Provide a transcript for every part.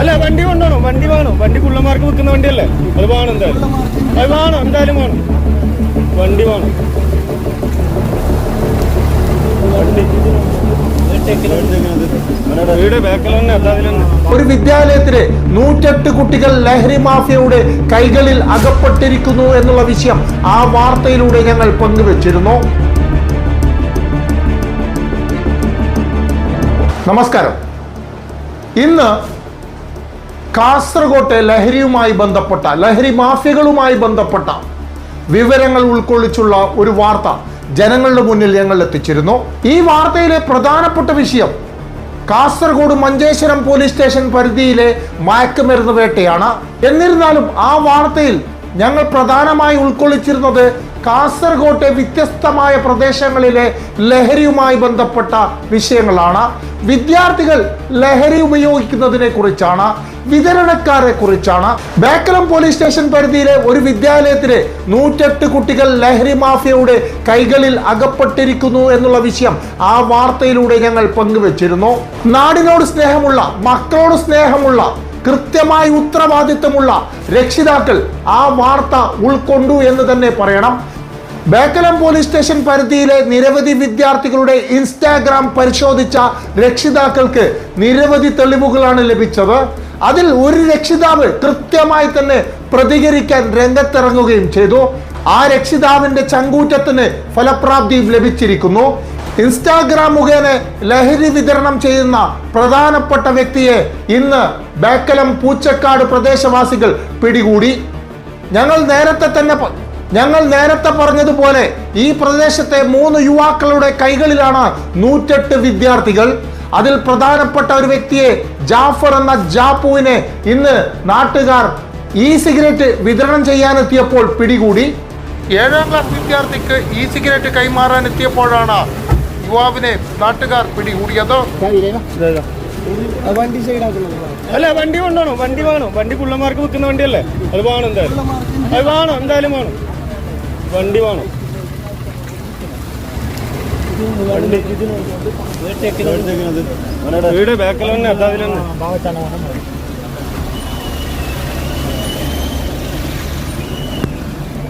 അല്ല വണ്ടി കൊണ്ടുപോകണം? വണ്ടി വേണം? വണ്ടി കുള്ളന്മാർക്ക് വിൽക്കുന്ന വണ്ടിയല്ലേ? അത് വേണം എന്തായാലും. അത് വേണം എന്തായാലും വേണം. വണ്ടി വേണം. ഒരു വിദ്യാലയത്തിലെ നൂറ്റെട്ട് കുട്ടികൾ ലഹരി മാഫിയയുടെ കൈകളിൽ അകപ്പെട്ടിരിക്കുന്നു എന്നുള്ള വിഷയം ആ വാർത്തയിലൂടെ ഞങ്ങൾ പങ്കുവച്ചിരുന്നു. നമസ്കാരം. ഇന്ന് കാസർഗോട്ടെ ലഹരിയുമായി ബന്ധപ്പെട്ട ലഹരി മാഫിയകളുമായി ബന്ധപ്പെട്ട വിവരങ്ങൾ ഉൾക്കൊള്ളിച്ചുള്ള ഒരു വാർത്ത ജനങ്ങളുടെ മുന്നിൽ ഞങ്ങൾ എത്തിച്ചിരുന്നു ഈ വാർത്തയിലെ പ്രധാനപ്പെട്ട വിഷയം കാസർഗോഡ് മഞ്ചേശ്വരം പോലീസ് സ്റ്റേഷൻ പരിധിയിലെ മയക്കുമരുന്ന് വേട്ടയാണ്. എന്നിരുന്നാലും ആ വാർത്തയിൽ ഞങ്ങൾ പ്രധാനമായി ഉൾക്കൊള്ളിച്ചിരുന്നത് കാസർഗോട്ടെ വ്യത്യസ്തമായ പ്രദേശങ്ങളിലെ ലഹരിയുമായി ബന്ധപ്പെട്ട വിഷയങ്ങളാണ്. വിദ്യാർത്ഥികൾ ലഹരി ഉപയോഗിക്കുന്നതിനെ കുറിച്ചാണ് വിതരണക്കാരെ കുറിച്ചാണ്. ബേക്കലം പോലീസ് സ്റ്റേഷൻ പരിധിയിലെ ഒരു വിദ്യാലയത്തിലെ നൂറ്റെട്ട് കുട്ടികൾ ലഹരി മാഫിയയുടെ കൈകളിൽ അകപ്പെട്ടിരിക്കുന്നു എന്നുള്ള വിഷയം ആ വാർത്തയിലൂടെ ഞങ്ങൾ പങ്കുവച്ചിരുന്നു. നാടിനോട് സ്നേഹമുള്ള മക്കളോട് സ്നേഹമുള്ള കൃത്യമായ ഉത്തരവാദിത്തമുള്ള രക്ഷിതാക്കൾ ആ വാർത്ത ഉൾക്കൊണ്ടു എന്ന് തന്നെ പറയണം. ബേക്കലം പോലീസ് സ്റ്റേഷൻ പരിധിയിലെ നിരവധി വിദ്യാർത്ഥികളുടെ ഇൻസ്റ്റാഗ്രാം പരിശോധിച്ച രക്ഷിതാക്കൾക്ക് നിരവധി തെളിവുകളാണ് ലഭിച്ചത്. അതിൽ ഒരു രക്ഷിതാവ് കൃത്യമായി തന്നെ പ്രതികരിക്കാൻ രംഗത്തിറങ്ങുകയും ചെയ്തു. ആ രക്ഷിതാവിന്റെ ചങ്കൂറ്റത്തിന് ഫലപ്രാപ്തിയും ലഭിച്ചിരിക്കുന്നു. ഇൻസ്റ്റാഗ്രാം മുഖേന ലഹരി വിതരണം ചെയ്യുന്ന പ്രധാനപ്പെട്ട വ്യക്തിയെ ഇന്ന് ബേക്കലം പൂച്ചക്കാട് പ്രദേശവാസികൾ പിടികൂടി. ഞങ്ങൾ നേരത്തെ തന്നെ ഞങ്ങൾ നേരത്തെ പറഞ്ഞതുപോലെ ഈ പ്രദേശത്തെ മൂന്ന് യുവാക്കളുടെ കൈകളിലാണ് നൂറ്റെട്ട് വിദ്യാർത്ഥികൾ. അതിൽ പ്രധാനപ്പെട്ട ഒരു വ്യക്തിയെ ജാഫർ എന്ന ജാപ്പുവിനെ ഇന്ന് നാട്ടുകാർ ഇ സിഗരറ്റ് വിതരണം ചെയ്യാനെത്തിയപ്പോൾ പിടികൂടി. ഏഴാം ക്ലാസ് വിദ്യാർത്ഥിക്ക് ഇ സിഗരറ്റ് കൈമാറാൻ എത്തിയപ്പോഴാണ് യുവാവിനെ നാട്ടുകാർ പിടികൂടിയത്. അല്ല വണ്ടി കൊണ്ടാണോ വണ്ടി വേണോ. വണ്ടി കുള്ളന്മാർക്ക് വിൽക്കുന്ന വണ്ടിയല്ലേ? അത് വേണം എന്തായാലും. അത് വേണം എന്തായാലും വേണം. വണ്ടി വേണം. വീട് ബാക്കിൽ തന്നെ അതാ അതിൽ തന്നെ.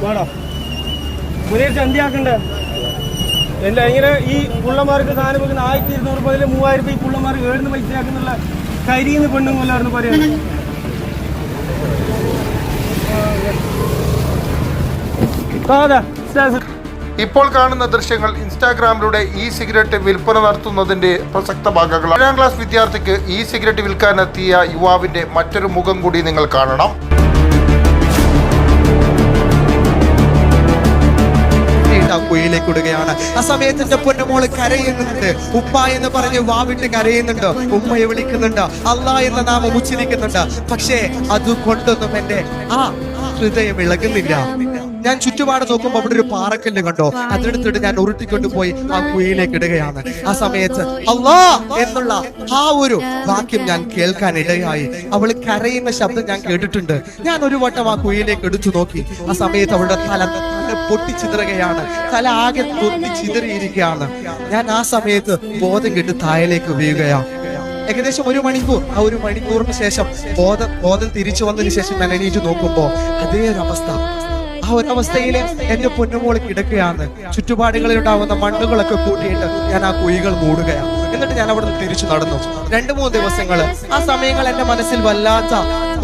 വേണോ പുതിയ ചന്തിയാക്കണ്ടേ എന്താ ഇങ്ങനെ ഈ പുള്ളന്മാർക്ക് സാധനം വെക്കുന്ന ആയിരത്തി ഇരുന്നൂറ് മുതൽ മൂവായിരം രൂപ ഈ പുള്ളമാർ ഏഴുന്ന് പൈസ ആക്കുന്നുള്ള കരിന്ന് പെണ്ണുങ്ങളായിരുന്നു പറയുന്നത് അതെ സ്റ്റേഷൻ ഇപ്പോൾ കാണുന്ന ദൃശ്യങ്ങൾ ഇൻസ്റ്റാഗ്രാമിലൂടെ ഇ സിഗരറ്റ് വിൽപ്പന നടത്തുന്നതിന്റെ പ്രസക്ത ഭാഗങ്ങൾ ഏഴാം ക്ലാസ് വിദ്യാർത്ഥിക്ക് ഇ സിഗരറ്റ് വിൽക്കാനെത്തിയ യുവാവിന്റെ മറ്റൊരു മുഖം കൂടി നിങ്ങൾ കാണണം. ഇടുകയാണ്. ആ സമയത്ത് എന്റെ പൊന്നുമോൾ കരയുന്നുണ്ട്. ഉപ്പ എന്ന് പറഞ്ഞ് വാവിട്ട് കരയുന്നുണ്ട്. ഉമ്മയെ വിളിക്കുന്നുണ്ട്. അല്ല എന്ന നാമം ഉച്ചരിക്കുന്നുണ്ട്. പക്ഷേ അതുകൊണ്ടൊന്നും എന്റെ ആ ഹൃദയം ഇളകുന്നില്ല. ഞാൻ ചുറ്റുപാട് നോക്കുമ്പോൾ അവിടെ ഒരു പാറക്കല്ല് കണ്ടോ? അതെടുത്തിട്ട് ഞാൻ ഉരുട്ടിക്കൊണ്ട് പോയി ആ കുയിലേക്ക് ഇടുകയാണ്. ആ സമയത്ത് അള്ളാ എന്നുള്ള ആ ഒരു വാക്യം ഞാൻ കേൾക്കാൻ ഇടയായി. അവൾ കരയുന്ന ശബ്ദം ഞാൻ കേട്ടിട്ടുണ്ട്. ഞാൻ ഒരു വട്ടം ആ കുയിലേക്ക് എടുത്തു നോക്കി. ആ സമയത്ത് അവളുടെ തല പൊട്ടിച്ചിതറുകയാണ് തല ആകെ പൊട്ടി ചിതറിയിരിക്കുകയാണ്. ഞാൻ ആ സമയത്ത് ബോധം കെട്ട് തായലേക്ക് വീഴുകയാണ്. ഏകദേശം ഒരു മണിക്കൂർ. ആ ഒരു മണിക്കൂറിന് ശേഷം ബോധം ബോധം തിരിച്ചു വന്നതിന് ശേഷം ഞാൻ എണീറ്റ് നോക്കുമ്പോ അതേ ഒരു അവസ്ഥ. ആ ഒരു അവസ്ഥയിൽ എന്റെ പൊന്നുമോൾ കിടക്കുകയാണ്. ചുറ്റുപാടുകളിൽ ഉണ്ടാവുന്ന മണ്ണുകളൊക്കെ കൂട്ടിയിട്ട് ഞാൻ ആ കുഴികൾ മൂടുകയാണ്. എന്നിട്ട് ഞാൻ അവിടെ നിന്ന് തിരിച്ചു നടന്നു. രണ്ടു മൂന്ന് ദിവസങ്ങൾ ആ സമയങ്ങൾ എന്റെ മനസ്സിൽ വല്ലാത്ത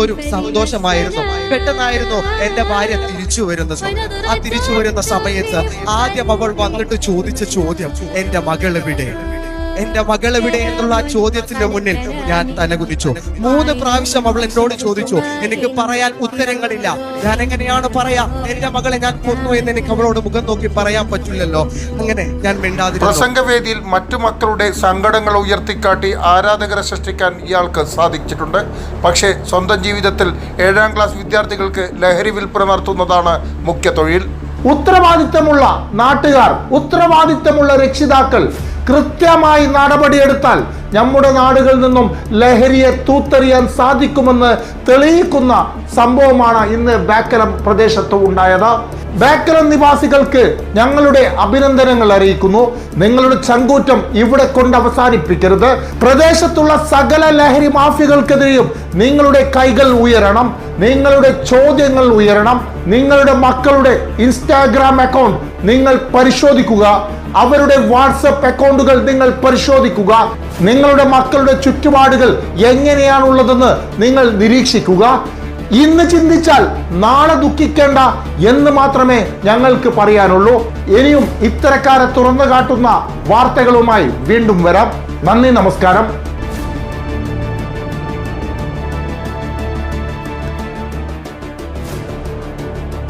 ഒരു സന്തോഷമായിരുന്നു. പെട്ടെന്നായിരുന്നു എന്റെ ഭാര്യ തിരിച്ചു വരുന്നത്. ആ തിരിച്ചു വരുന്ന സമയത്ത് ആദ്യം അവൾ വന്നിട്ട് ചോദിച്ച ചോദ്യം എന്റെ മകൾ എവിടെ എന്റെ മകൾ എവിടെ എന്നുള്ള ചോദ്യത്തിന്റെ മുന്നിൽ ഞാൻ തലകുതിച്ചു മൂന്ന് പ്രാവശ്യം അവൾ എന്നോട് ചോദിച്ചു എനിക്ക് പറയാൻ ഉത്തരങ്ങളില്ല. ഞാൻ എങ്ങനെയാണ് പറയാ? എന്റെ മകളെ ഞാൻ കൊന്നു എന്ന് എനിക്ക് അവളോട് മുഖം നോക്കി പറയാൻ പറ്റില്ലല്ലോ. അങ്ങനെ ഞാൻ മിണ്ടാതി പ്രസംഗവേദിയിൽ മറ്റു മക്കളുടെ സങ്കടങ്ങൾ ഉയർത്തിക്കാട്ടി ആരാധകരെ സൃഷ്ടിക്കാൻ ഇയാൾക്ക് സാധിച്ചിട്ടുണ്ട്. പക്ഷേ സ്വന്തം ജീവിതത്തിൽ ഏഴാം ക്ലാസ് വിദ്യാർത്ഥികൾക്ക് ലഹരി വിൽപ്പന നടത്തുന്നതാണ് മുഖ്യ തൊഴിൽ. ഉത്തരവാദിത്തമുള്ള നാട്ടുകാർ ഉത്തരവാദിത്തമുള്ള രക്ഷിതാക്കൾ കൃത്യമായി നടപടിയെടുത്താൽ നമ്മുടെ നാടുകളിൽ നിന്നും ലഹരിയെ തൂത്തെറിയാൻ സാധിക്കുമെന്ന് തെളിയിക്കുന്ന സംഭവമാണ് ഇന്ന് ബാക്കലം പ്രദേശത്ത് ഉണ്ടായത്. ബേക്കലം നിവാസികൾക്ക് ഞങ്ങളുടെ അഭിനന്ദനങ്ങൾ അറിയിക്കുന്നു. നിങ്ങളുടെ ചങ്കൂറ്റം ഇവിടെ കൊണ്ട് അവസാനിപ്പിക്കരുത്. പ്രദേശത്തുള്ള സകല ലഹരി മാഫിയകൾക്കെതിരെയും നിങ്ങളുടെ കൈകൾ ഉയരണം. നിങ്ങളുടെ ചോദ്യങ്ങൾ ഉയരണം. നിങ്ങളുടെ മക്കളുടെ ഇൻസ്റ്റാഗ്രാം അക്കൗണ്ട് നിങ്ങൾ പരിശോധിക്കുക. അവരുടെ വാട്സപ്പ് അക്കൗണ്ടുകൾ നിങ്ങൾ പരിശോധിക്കുക. നിങ്ങളുടെ മക്കളുടെ ചുറ്റുപാടുകൾ എങ്ങനെയാണുള്ളതെന്ന് നിങ്ങൾ നിരീക്ഷിക്കുക. ഇന്ന് ചിന്തിച്ചാൽ നാളെ ദുഃഖിക്കേണ്ട എന്ന് മാത്രമേ ഞങ്ങൾക്ക് പറയാനുള്ളൂ. ഇനിയും ഇത്തരക്കാരെ തുറന്നു കാട്ടുന്ന വാർത്തകളുമായി വീണ്ടും വരാം. നന്ദി നമസ്കാരം.